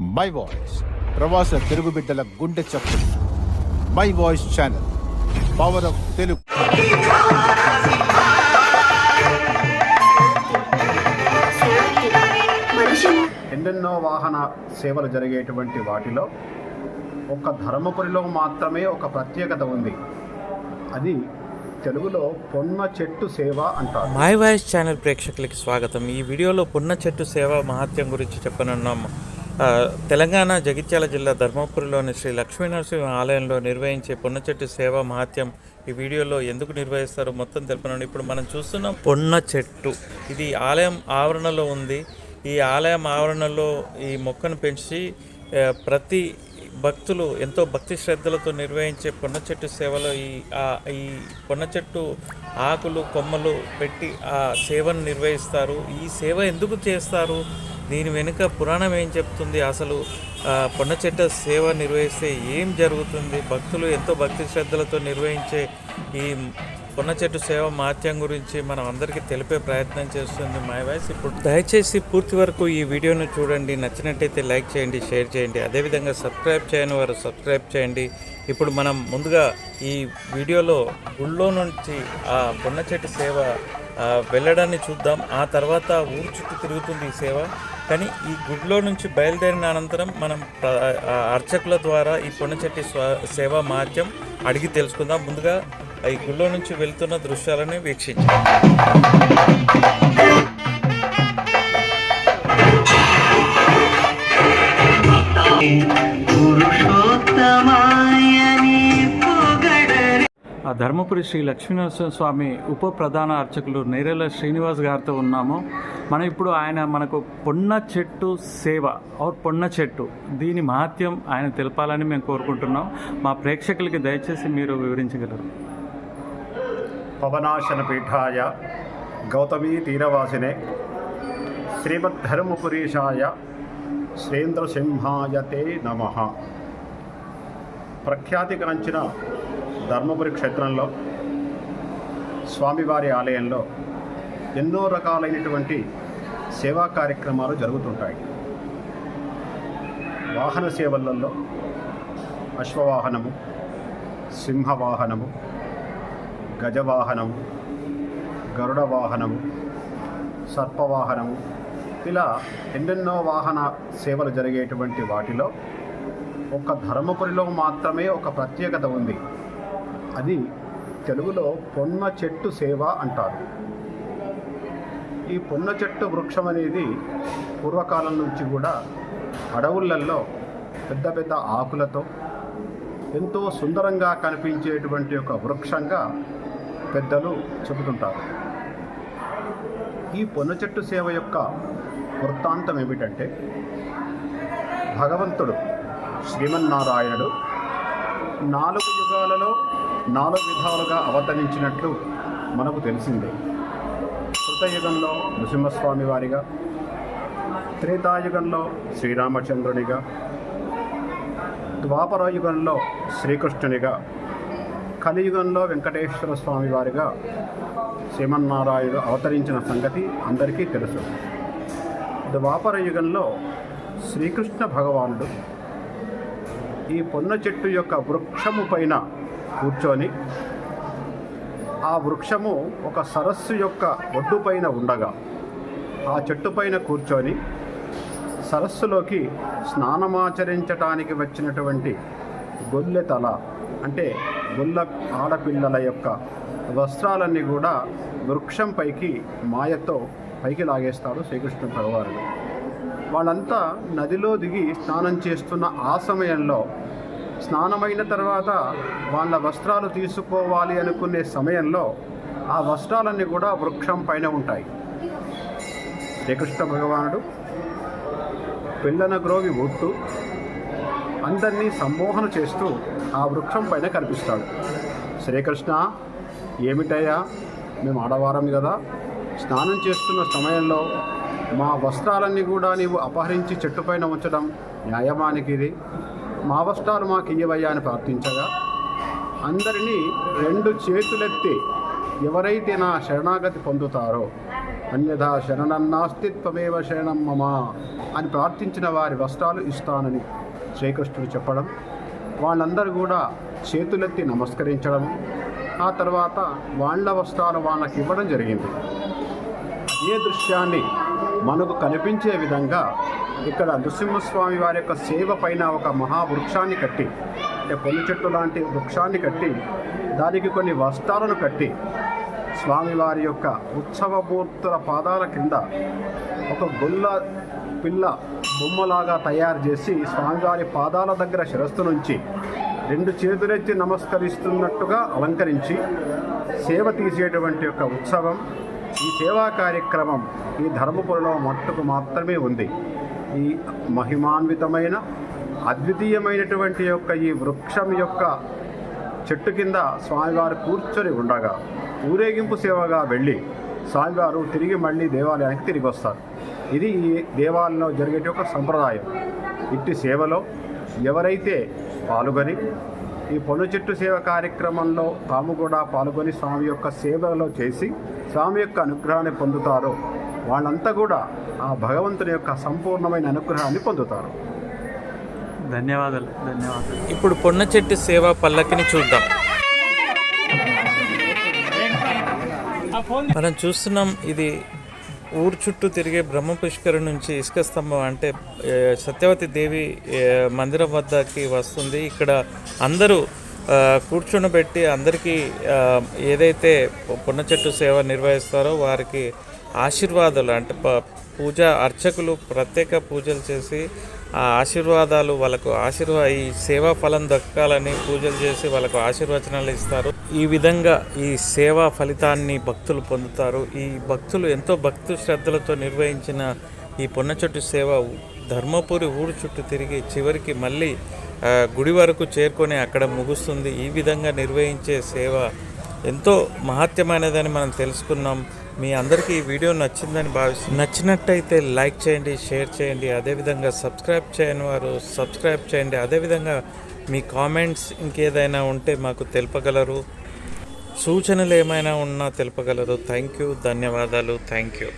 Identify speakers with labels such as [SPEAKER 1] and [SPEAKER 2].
[SPEAKER 1] My voice ప్రవాస తెలుగు బిడ్డల గుండె చప్పుడు. My voice channel power of Telugu
[SPEAKER 2] ఎన్నెన్నో వాహన సేవలు జరిగేటువంటి వాటిలో ఒక ధర్మపురిలో మాత్రమే ఒక ప్రత్యేకత ఉంది. అది తెలుగులో పొన్న చెట్టు సేవ అంటారు.
[SPEAKER 3] మై వాయిస్ ఛానల్ ప్రేక్షకులకి స్వాగతం. ఈ వీడియోలో పున్న చెట్టు సేవా మహత్యం గురించి చెప్పనున్నాము. తెలంగాణ జగిత్యాల జిల్లా ధర్మపురిలోని శ్రీ లక్ష్మీనరసింహ ఆలయంలో నిర్వహించే పొన్నచెట్టు చెట్టు సేవా మహత్యం ఈ వీడియోలో ఎందుకు నిర్వహిస్తారో మొత్తం తెలుపనండి. ఇప్పుడు మనం చూస్తున్నాం పొన్న చెట్టు ఇది ఆలయం ఆవరణలో ఉంది. ఈ ఆలయం ఆవరణలో ఈ మొక్కను పెంచి ప్రతి భక్తులు ఎంతో భక్తి శ్రద్ధలతో నిర్వహించే పొన్న చెట్టు సేవలో ఈ ఈ పొన్న చెట్టు ఆకులు కొమ్మలు పెట్టి ఆ సేవను నిర్వహిస్తారు. ఈ సేవ ఎందుకు చేస్తారు? దీని వెనుక పురాణం ఏం చెప్తుంది? అసలు పొన్న చెట్ట సేవ నిర్వహిస్తే ఏం జరుగుతుంది? భక్తులు ఎంతో భక్తి శ్రద్ధలతో నిర్వహించే ఈ పున్న చెట్టు సేవ మాత్యం గురించి మనం అందరికీ తెలిపే ప్రయత్నం చేస్తుంది మై వాయిస్. ఇప్పుడు దయచేసి పూర్తి వరకు ఈ వీడియోను చూడండి నచ్చినట్టయితే లైక్ చేయండి షేర్ చేయండి అదేవిధంగా సబ్స్క్రైబ్ చేయని వారు సబ్స్క్రైబ్ చేయండి. ఇప్పుడు మనం ముందుగా ఈ వీడియోలో గుళ్ళో నుంచి ఆ పున్న చెట్టు సేవ వెళ్ళడాన్ని చూద్దాం. ఆ తర్వాత ఊరు చుట్టూ తిరుగుతుంది ఈ సేవ. కానీ ఈ గుడిలో నుంచి బయలుదేరిన అనంతరం మనం అర్చకుల ద్వారా ఈ పొన్న చెట్టు సేవా మహత్యం అడిగి తెలుసుకుందాం. ముందుగా ఈ గుళ్ళో నుంచి వెళ్తున్న దృశ్యాలను
[SPEAKER 4] వీక్షించారు
[SPEAKER 3] ఆ ధర్మపురి శ్రీ లక్ష్మీనరసింహ స్వామి ఉప ప్రధాన అర్చకులు నేరేల శ్రీనివాస్ గారితో ఉన్నాము. మనం ఇప్పుడు ఆయన మనకు పొన్న చెట్టు సేవ ఆర్ పొన్న చెట్టు దీని మహత్యం ఆయన తెలపాలని మేము కోరుకుంటున్నాం. మా ప్రేక్షకులకి దయచేసి మీరు వివరించగలరు.
[SPEAKER 2] పవనాశన పీఠాయ గౌతమీ తీరవాసినే శ్రీమద్ధర్మపురీషాయ శ్రేంద్రసింహాయ తే నమ ప్రఖ్యాతిగాంచిన ధర్మపురి క్షేత్రంలో స్వామివారి ఆలయంలో ఎన్నో రకాలైనటువంటి సేవా కార్యక్రమాలు జరుగుతుంటాయి. వాహన సేవలలో అశ్వవాహనము సింహవాహనము గజవాహనము గరుడ వాహనము సర్పవాహనము ఇలా ఎన్నెన్నో వాహన సేవలు జరిగేటువంటి వాటిలో ఒక ధర్మపురిలో మాత్రమే ఒక ప్రత్యేకత ఉంది. అది తెలుగులో పొన్న చెట్టు సేవ అంటారు. ఈ పొన్న చెట్టు వృక్షం అనేది పూర్వకాలం నుంచి కూడా అడవులలో పెద్ద పెద్ద ఆకులతో ఎంతో సుందరంగా కనిపించేటువంటి ఒక వృక్షంగా పెద్దలు చెబుతుంటారు. ఈ పొన్నచెట్టు సేవ యొక్క వృత్తాంతం ఏమిటంటే భగవంతుడు శ్రీమన్నారాయణుడు నాలుగు యుగాలలో నాలుగు విధాలుగా అవతరించినట్లు మనకు తెలిసిందే. కృతయుగంలో నృసింహస్వామి వారిగా త్రేతాయుగంలో శ్రీరామచంద్రునిగా ద్వాపర యుగంలో శ్రీకృష్ణునిగా కలియుగంలో వెంకటేశ్వర స్వామి వారిగా శ్రీమన్నారాయణుడు అవతరించిన సంగతి అందరికీ తెలుసు. ద్వాపర యుగంలో శ్రీకృష్ణ భగవానుడు ఈ పొన్న చెట్టు యొక్క వృక్షము పైన కూర్చొని ఆ వృక్షము ఒక సరస్సు యొక్క ఒడ్డు పైన ఉండగా ఆ చెట్టు పైన కూర్చొని సరస్సులోకి స్నానమాచరించటానికి వచ్చినటువంటి గొల్లె తల అంటే గొల్ల ఆడపిల్లల యొక్క వస్త్రాలన్నీ కూడా వృక్షం పైకి మాయతో పైకి లాగేస్తాడు శ్రీకృష్ణ భగవానుడు. వాళ్ళంతా నదిలో దిగి స్నానం చేస్తున్న ఆ సమయంలో స్నానమైన తర్వాత వాళ్ళ వస్త్రాలు తీసుకోవాలి అనుకునే సమయంలో ఆ వస్త్రాలన్నీ కూడా వృక్షం పైన ఉంటాయి. శ్రీకృష్ణ భగవానుడు పిల్లన గ్రోవి ఒట్టు అందరినీ సంమోహన చేస్తూ ఆ వృక్షం పైన కనిపిస్తాడు. శ్రీకృష్ణ ఏమిటయ్యా? మేము ఆడవారం కదా స్నానం చేస్తున్న సమయంలో మా వస్త్రాలన్నీ కూడా నీవు అపహరించి చెట్టుపైన ఉంచడం న్యాయమానికిది. మా వస్త్రాలు మాకు ఇయ్యవయ్యా అని ప్రార్థించగా అందరినీ రెండు చేతులెత్తి ఎవరైతే నా శరణాగతి పొందుతారో అన్యథా శరణన్నాస్తిత్వమేవ శరణం మమ అని ప్రార్థించిన వారి వస్త్రాలు ఇస్తానని శ్రీకృష్ణుడు చెప్పడం వాళ్ళందరూ కూడా చేతులెత్తి నమస్కరించడం ఆ తర్వాత వాళ్ళ వస్త్రాలు వాళ్ళకి ఇవ్వడం జరిగింది. ఏ దృశ్యాన్ని మనకు కనిపించే విధంగా ఇక్కడ నృసింహస్వామి వారి యొక్క సేవ పైన ఒక మహావృక్షాన్ని కట్టి అంటే పొల్లి చెట్టు లాంటి వృక్షాన్ని కట్టి దానికి కొన్ని వస్త్రాలను కట్టి స్వామివారి యొక్క ఉత్సవమూర్తుల పాదాల కింద ఒక గొల్ల పిల్ల బొమ్మలాగా తయారు చేసి స్వామివారి పాదాల దగ్గర శిరస్సు నుంచి రెండు చేతులెత్తి నమస్కరిస్తున్నట్టుగా అలంకరించి సేవ తీసేటువంటి యొక్క ఉత్సవం ఈ సేవా కార్యక్రమం ఈ ధర్మపురిలో మట్టుకు మాత్రమే ఉంది. ఈ మహిమాన్వితమైన అద్వితీయమైనటువంటి యొక్క ఈ వృక్షం యొక్క చెట్టు కింద స్వామివారు కూర్చొని ఉండగా ఊరేగింపు సేవగా వెళ్ళి స్వామివారు తిరిగి మళ్ళీ దేవాలయానికి తిరిగి వస్తారు. ఇది ఈ దేవాలయంలో జరిగే ఒక సంప్రదాయం. ఇట్టి సేవలో ఎవరైతే పాల్గొని ఈ పొను చెట్టు సేవ కార్యక్రమంలో తాము కూడా పాల్గొని స్వామి యొక్క సేవలో చేసి స్వామి యొక్క అనుగ్రహాన్ని పొందుతారో వాళ్ళంతా కూడా ఆ భగవంతుని యొక్క సంపూర్ణమైన అనుగ్రహాన్ని పొందుతారు.
[SPEAKER 5] ధన్యవాదాలు ధన్యవాదాలు.
[SPEAKER 3] ఇప్పుడు పొన్న చెట్టు సేవ పల్లకిని చూద్దాం. మనం చూస్తున్నాం ఇది ఊరు చుట్టూ తిరిగే బ్రహ్మ పుష్కరి నుంచి ఇసుక స్తంభం అంటే సత్యవతి దేవి మందిరం వద్దకి వస్తుంది. ఇక్కడ అందరూ కూర్చునబెట్టి అందరికీ ఏదైతే పున్న చెట్టు సేవ నిర్వహిస్తారో వారికి ఆశీర్వాదాలు అంటే ప- పూజ అర్చకులు ప్రత్యేక పూజలు చేసి ఆ ఆశీర్వాదాలు వాళ్ళకు ఆశీర్వా ఈ సేవా ఫలం దక్కాలని పూజలు చేసి వాళ్ళకు ఆశీర్వచనాలు ఇస్తారు. ఈ విధంగా ఈ సేవా ఫలితాన్ని భక్తులు పొందుతారు. ఈ భక్తులు ఎంతో భక్తు శ్రద్ధలతో నిర్వహించిన ఈ పొన్న చుట్టు సేవ ధర్మపురి ఊరు చుట్టూ తిరిగి చివరికి మళ్ళీ గుడి వరకు చేరుకొని అక్కడ ముగుస్తుంది. ఈ విధంగా నిర్వహించే సేవ ఎంతో మహత్యమైనదని మనం తెలుసుకున్నాం. మీ అందరికీ ఈ వీడియో నచ్చిందని భావిస్తుంది నచ్చినట్టయితే లైక్ చేయండి షేర్ చేయండి. అదేవిధంగా సబ్స్క్రైబ్ చేయని వారు సబ్స్క్రైబ్ చేయండి. అదేవిధంగా మీ కామెంట్స్ ఇంకేదైనా ఉంటే మాకు తెలుపగలరు. సూచనలు ఏమైనా ఉన్నా తెలుపగలరు. Thank you. ధన్యవాదాలు. Thank you.